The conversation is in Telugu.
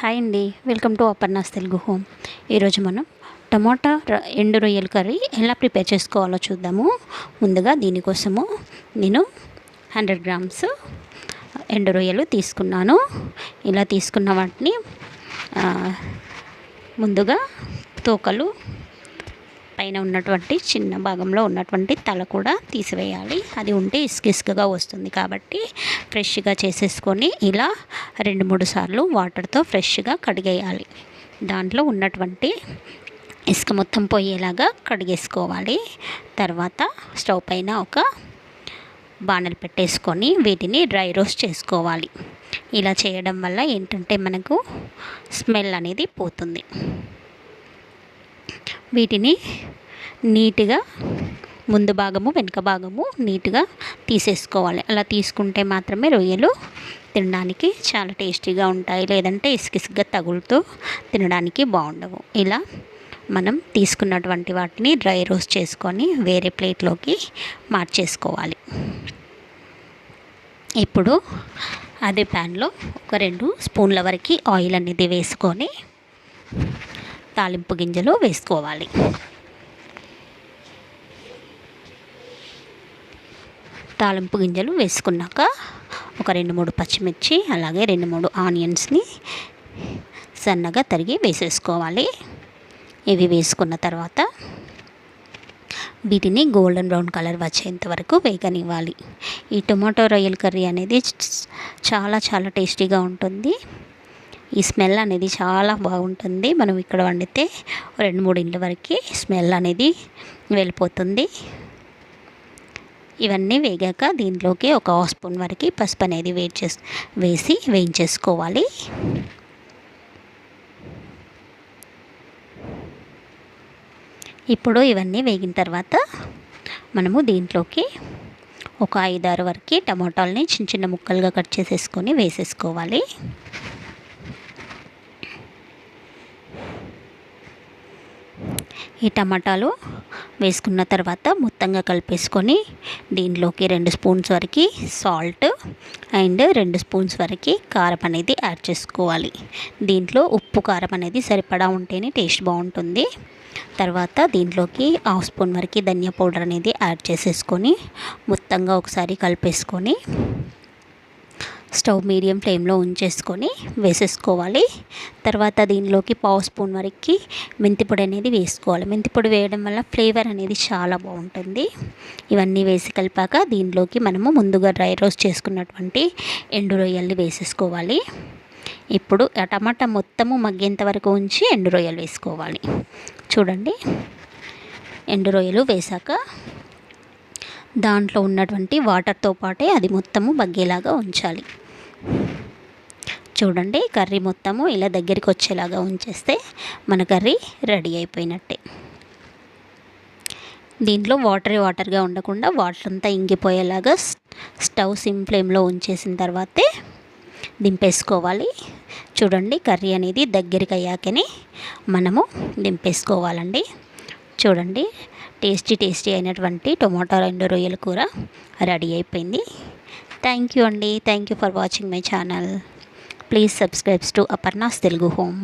హాయ్ అండి. Welcome to Aparna's Telugu home. ఈరోజు మనం టమాటా ఎండు రొయ్యల కర్రీ ఎలా ప్రిపేర్ చేసుకోవాలో చూద్దాము. ముందుగా దీనికోసము నేను హండ్రెడ్ గ్రామ్స్ ఎండు రొయ్యలు తీసుకున్నాను. ఇలా తీసుకున్న వాటిని ముందుగా తోకలు పైన ఉన్నటువంటి చిన్న భాగంలో ఉన్నటువంటి తల కూడా తీసివేయాలి. అది ఉంటే ఇసుక ఇసుకగా వస్తుంది కాబట్టి ఫ్రెష్గా చేసేసుకొని ఇలా రెండు మూడు సార్లు వాటర్తో ఫ్రెష్గా కడిగేయాలి. దాంట్లో ఉన్నటువంటి ఇసుక మొత్తం పోయేలాగా కడిగేసుకోవాలి. తర్వాత స్టవ్ పైన ఒక బాణలు పెట్టేసుకొని వీటిని డ్రై రోస్ట్ చేసుకోవాలి. ఇలా చేయడం వల్ల ఏంటంటే మనకు స్మెల్ అనేది పోతుంది. వీటిని నీట్గా ముందు భాగము వెనుక భాగము నీట్గా తీసేసుకోవాలి. అలా తీసుకుంటే మాత్రమే రొయ్యలు తినడానికి చాలా టేస్టీగా ఉంటాయి. లేదంటే ఇసుకిసుగ్గా తగులుతూ తినడానికి బాగుండవు. ఇలా మనం తీసుకున్నటువంటి వాటిని డ్రై రోస్ట్ చేసుకొని వేరే ప్లేట్లోకి మార్చేసుకోవాలి. ఇప్పుడు అదే ప్యాన్లో ఒక రెండు స్పూన్ల వరకు ఆయిల్ అనేది వేసుకొని తాలింపు గింజలు వేసుకోవాలి. తాలింపు గింజలు వేసుకున్నాక ఒక రెండు మూడు పచ్చిమిర్చి అలాగే రెండు మూడు ఆనియన్స్ని సన్నగా తరిగి వేసేసుకోవాలి. ఇవి వేసుకున్న తర్వాత వీటిని గోల్డెన్ బ్రౌన్ కలర్ వచ్చేంత వరకు వేగనివ్వాలి. ఈ టొమాటో రొయ్యల కర్రీ అనేది చాలా చాలా టేస్టీగా ఉంటుంది. ఈ స్మెల్ అనేది చాలా బాగుంటుంది. మనం ఇక్కడ వండితే రెండు మూడు ఇండ్ల వరకు స్మెల్ అనేది వెళ్ళిపోతుంది. ఇవన్నీ వేగాక దీంట్లోకి ఒక హాఫ్ స్పూన్ వరకు పసుపు అనేది వేడి చేసి వేసి వేయించేసుకోవాలి. ఇప్పుడు ఇవన్నీ వేగిన తర్వాత మనము దీంట్లోకి ఒక ఐదారు వరకు టమాటాలని చిన్న చిన్న ముక్కలుగా కట్ చేసేసుకొని వేసేసుకోవాలి. ఈ టమాటాలు వేసుకున్న తర్వాత మొత్తంగా కలిపేసుకొని దీనిలోకి రెండు స్పూన్స్ వరకు సాల్ట్ అండ్ రెండు స్పూన్స్ వరకు కారం అనేది యాడ్ చేసుకోవాలి. దీంట్లో ఉప్పు కారం అనేది సరిపడా ఉంటేనే టేస్ట్ బాగుంటుంది. తర్వాత దీంట్లోకి హాఫ్ స్పూన్ వరకు ధనియా పౌడర్ అనేది యాడ్ చేసేసుకొని మొత్తంగా ఒకసారి కలిపేసుకొని స్టవ్ మీడియం ఫ్లేమ్లో ఉంచేసుకొని వేసేసుకోవాలి. తర్వాత దీనిలోకి పావు స్పూన్ వరకు మెంతిపొడి అనేది వేసుకోవాలి. మెంతిపొడి వేయడం వల్ల ఫ్లేవర్ అనేది చాలా బాగుంటుంది. ఇవన్నీ వేసి కలిపాక దీనిలోకి మనము ముందుగా డ్రై రోస్ట్ చేసుకున్నటువంటి ఎండు రొయ్యల్ని వేసేసుకోవాలి. ఇప్పుడు ఆ టమాటా మొత్తము మగ్గేంత వరకు ఉంచి ఎండు రొయ్యలు వేసుకోవాలి. చూడండి. ఎండు రొయ్యలు వేశాక దాంట్లో ఉన్నటువంటి వాటర్తో పాటే అది మొత్తము బగ్గేలాగా ఉంచాలి. చూడండి కర్రీ మొత్తము ఇలా దగ్గరికి వచ్చేలాగా ఉంచేస్తే మన కర్రీ రెడీ అయిపోయినట్టే. దీంట్లో వాటరీ వాటర్గా ఉండకుండా వాటర్ అంతా ఇంగిపోయేలాగా స్టవ్ సిమ్ ఫ్లేమ్లో ఉంచేసిన తర్వాతే దింపేసుకోవాలి. చూడండి కర్రీ అనేది దగ్గరికి అయ్యాకనే మనము దింపేసుకోవాలండి. చూడండి టేస్టీ టేస్టీ అయినటువంటి టొమాటో రెండు రొయ్యల కూర రెడీ అయిపోయింది. థ్యాంక్ యూ అండి thank you for watching my channel please subscribes to Aparna's Telugu home